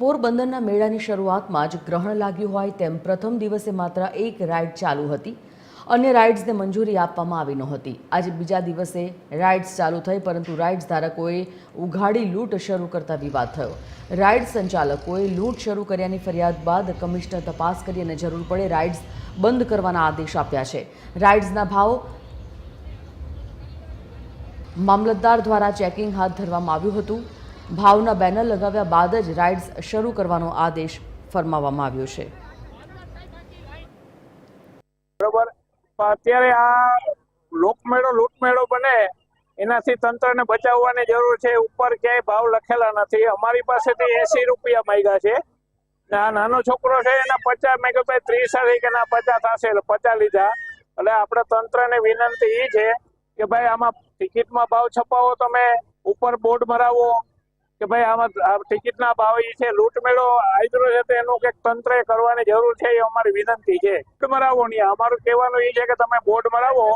પોરબંદરના મેળાની શરૂઆતમાં જ ગ્રહણ લાગ્યું હોય તેમ પ્રથમ દિવસે માત્ર એક રાઇડ ચાલુ હતી અન્ય રાઇડ્સને મંજૂરી આપવામાં આવી નહોતી. આજે બીજા દિવસે રાઇડ્સ ચાલુ થઈ, પરંતુ રાઇડ્સ ધારકોએ ઉઘાડી લૂંટ શરૂ કરતા વિવાદ થયો. રાઇડ સંચાલકોએ લૂંટ શરૂ કર્યાની ફરિયાદ બાદ કમિશનર તપાસ કરી અને જરૂર પડે રાઇડ્સ બંધ કરવાના આદેશ આપ્યા છે. રાઇડ્સના ભાવ મામલતદાર દ્વારા ચેકિંગ હાથ ધરવામાં આવ્યું હતું. ભાવના બેનર લગાવ્યા બાદ જ રાઇડ્સ શરૂ કરવાનો આદેશ ફરમાવવામાં આવ્યો છે. બરોબર. અત્યારે આ લોકમેળો, લૂંટમેળો બને, એનાથી તંત્રને બચાવવાની જરૂર છે. ઉપર ક્યાંય ભાવ લખેલા નથી. અમારી પાસેથી એસી રૂપિયા માંગ્યા છે. આ નાનો છોકરો છે, એના પચાસ મેં કહ્યું ભાઈ ત્રીસ હશે કે ના પચાસ થશે એટલે પચાસ લીધા. એટલે આપણે તંત્રને વિનંતી એ છે કે ભાઈ આમાં ટિકિટમાં ભાવ છપાવો, તમે ઉપર બોર્ડ મરાવો કે ભાઈ આમાં આ ટિકિટના ભાવ એ છે લૂંટમેળો આદરો છે તો એનું કંઈક તંત્રએ કરવાની જરૂર છે એ અમારી વિનંતી છે. મરાવો નહીં અમારું કહેવાનું એ છે કે તમે બોર્ડ મરાવો.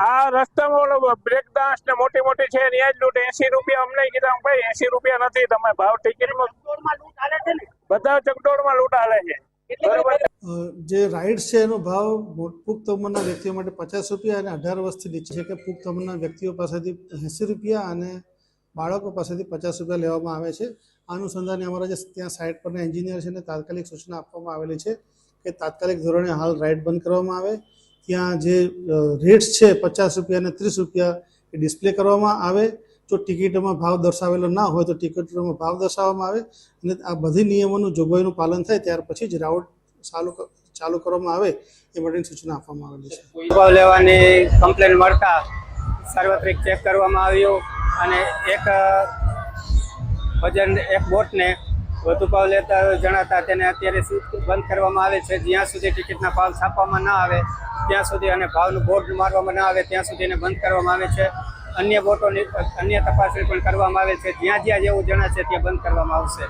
આ રસ્તામાં બ્રેક ડાન્સ ને મોટી મોટી છે ત્યાં જ લૂંટ એસી રૂપિયા અમને કીધા ભાઈ એસી રૂપિયા નથી તમે ભાવ ટિકિટમાં બધા ચકડોળમાં લૂંટ હાલે છે. જે રાઇડ્સ છે એનો ભાવ પુખ્ત ઉંમરના વ્યક્તિઓ માટે પચાસ રૂપિયા અને અઢાર વર્ષથી નીચે છે કે પુખ્ત ઉંમરના વ્યક્તિઓ પાસેથી એંસી રૂપિયા અને બાળકો પાસેથી પચાસ રૂપિયા લેવામાં આવે છે. આ અનુસંધાને અમારા જે ત્યાં સાઇટ પરના એન્જિનિયર છે એને તાત્કાલિક સૂચના આપવામાં આવેલી છે કે તાત્કાલિક ધોરણે હાલ રાઇડ બંધ કરવામાં આવે. ત્યાં જે રેટ્સ છે પચાસ રૂપિયા અને ત્રીસ રૂપિયા એ ડિસ્પ્લે કરવામાં આવે. જો ટિકિટોમાં ભાવ દર્શાવેલો ના હોય તો ટિકિટોમાં ભાવ દર્શાવવામાં આવે અને આ બધી નિયમોનું જોગવાઈનું પાલન થાય ત્યાર પછી જ રાઉટ ચાલુ ચાલુ કરવામાં આવે એ માટેની સૂચના આપવામાં આવેલી છે. ભાવ લેવાની કમ્પ્લેન મળતા સાર્વત્રિક ચેક કરવામાં આવ્યું. અને એક વજન, એક બોટને વધુ ભાવ લેતા જણાતા તેને અત્યારે સીટ બંધ કરવામાં આવે છે. જ્યાં સુધી ટિકિટના ભાવ છાપવામાં ના આવે, ત્યાં સુધી અને ભાવનું બોર્ડ મારવામાં ના આવે, ત્યાં સુધી એને બંધ કરવામાં આવે છે. અન્ય બોટોની અન્ય તપાસણી પણ કરવામાં આવે છે. જ્યાં જ્યાં જેવું જણાશે ત્યાં બંધ કરવામાં આવશે.